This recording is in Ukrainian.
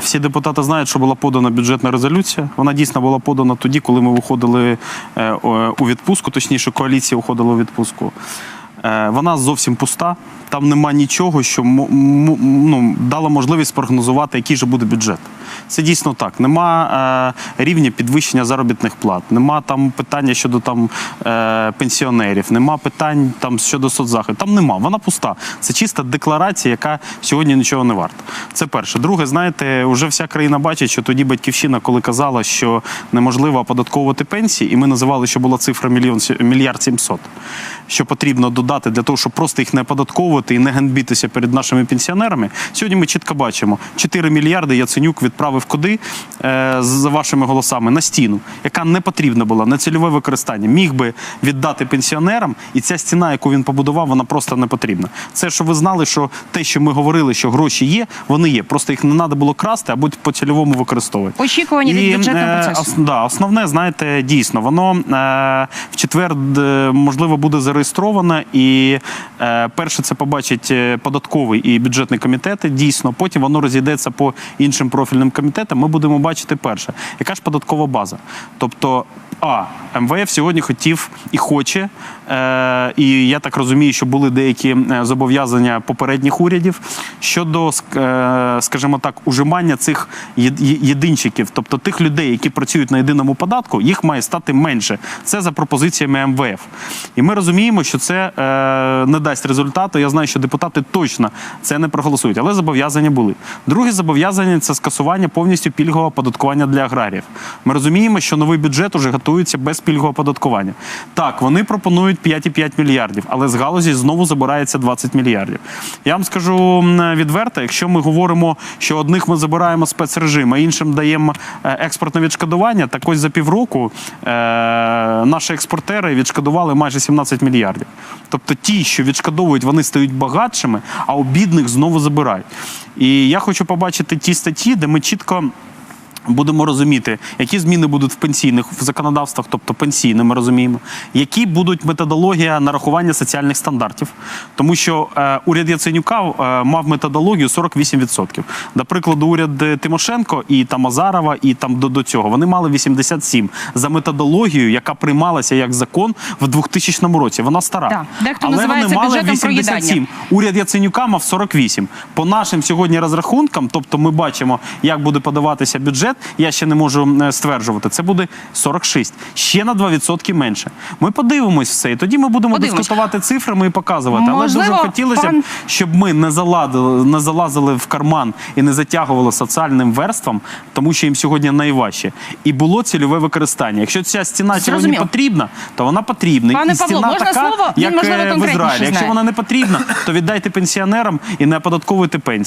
Всі депутати знають, що була подана бюджетна резолюція. Вона дійсно була подана тоді, коли ми виходили е, у відпустку, точніше, коаліція уходила у відпустку. Е, Вона зовсім пуста. Там нема нічого, що ну, дало можливість прогнозувати, який же буде бюджет. Це дійсно так. Нема е, рівня підвищення заробітних плат, нема там питання щодо там е, пенсіонерів, нема питань там щодо соцзахисту. Там нема. Вона пуста. Це чиста декларація, яка сьогодні нічого не варта. Це перше. Друге, знаєте, вже вся країна бачить, що тоді батьківщина, коли казала, що неможливо оподатковувати пенсії, і ми називали, що була цифра мільйон мільярд сімсот. Що потрібно додати для того, щоб просто їх не оподатковувати і не ганьбітися перед нашими пенсіонерами. Сьогодні ми чітко бачимо 4 мільярди Яценюк відправив куди е, за вашими голосами на стіну, яка не потрібна була на цільове використання. Міг би віддати пенсіонерам, і ця стіна, яку він побудував, вона просто не потрібна. Це щоб ви знали, що те, що ми говорили, що гроші є, вони є. Просто їх не треба було красти, або по цільовому використовувати. Очікування від бюджетного е, процесу. ос- да, основне, знаєте, дійсно, воно е, в четвер можливо буде зареєстровано, і е, перше це побачить е, податковий і бюджетний комітети. Дійсно, потім воно розійдеться по іншим профільним комітетам. Ми будемо бачити перше, яка ж податкова база. Тобто, а МВФ сьогодні хотів і хоче, е, і я так розумію, що були деякі зобов'язання попередніх урядів щодо, скажімо так, ужимання цих єдинчиків, тобто тих людей, які працюють на єдиному податку, їх має стати менше. Це за пропозиціями МВФ. І ми розуміємо, що це е, не дасть результату. Я знаю, що депутати точно це не проголосують, але зобов'язання були. Друге зобов'язання це скасування повністю пільгового оподаткування для аграріїв. Ми розуміємо, що новий бюджет уже готується без пільгового оподаткування. Так, вони пропонують 5,5 мільярдів, але з галузі знову забирається 20 мільярдів. Я вам скажу відверто, якщо ми говоримо, що одних ми забираємо спецрежим, а іншим даємо е, експортне відшкодування, так ось за півроку е, наші експортери відшкодували майже 17 мільярдів. Тобто ті, що відшкодовують, вони стають багатшими, а у бідних знову забирають. І я хочу побачити ті статті, де ми чітко. Будемо розуміти, які зміни будуть в пенсійних в законодавствах, тобто пенсійне, ми розуміємо, які будуть методологія нарахування соціальних стандартів, тому що е, уряд Яценюка е, мав методологію 48%. До прикладу, уряд Тимошенко і там Азарова, і там до, до цього вони мали 87% за методологію, яка приймалася як закон в 2000 році. Вона стара, Так, дехто але вони мали бюджетом проїдання. 87%. Уряд Яценюка мав 48. По нашим сьогодні розрахункам, тобто ми бачимо, як буде подаватися бюджет. Я ще не можу е, стверджувати. Це буде 46. Ще на 2% менше. Ми подивимось все, і тоді ми будемо Подивимось. дискутувати цифрами і показувати. Але Можливо, дуже хотілося б, пан- щоб ми не заладили, не залазили в карман і не затягували соціальним верствам, тому що їм сьогодні найважче. І було цільове використання. Якщо ця стіна сьогодні Зрозуміло. потрібна, то вона потрібна. Пане і Павло, стіна можна така, слово? Він, як можливо, е, в конкретніше Ізраїлі. Якщо знає. вона не потрібна, то віддайте пенсіонерам і не оподатковуйте пенсії.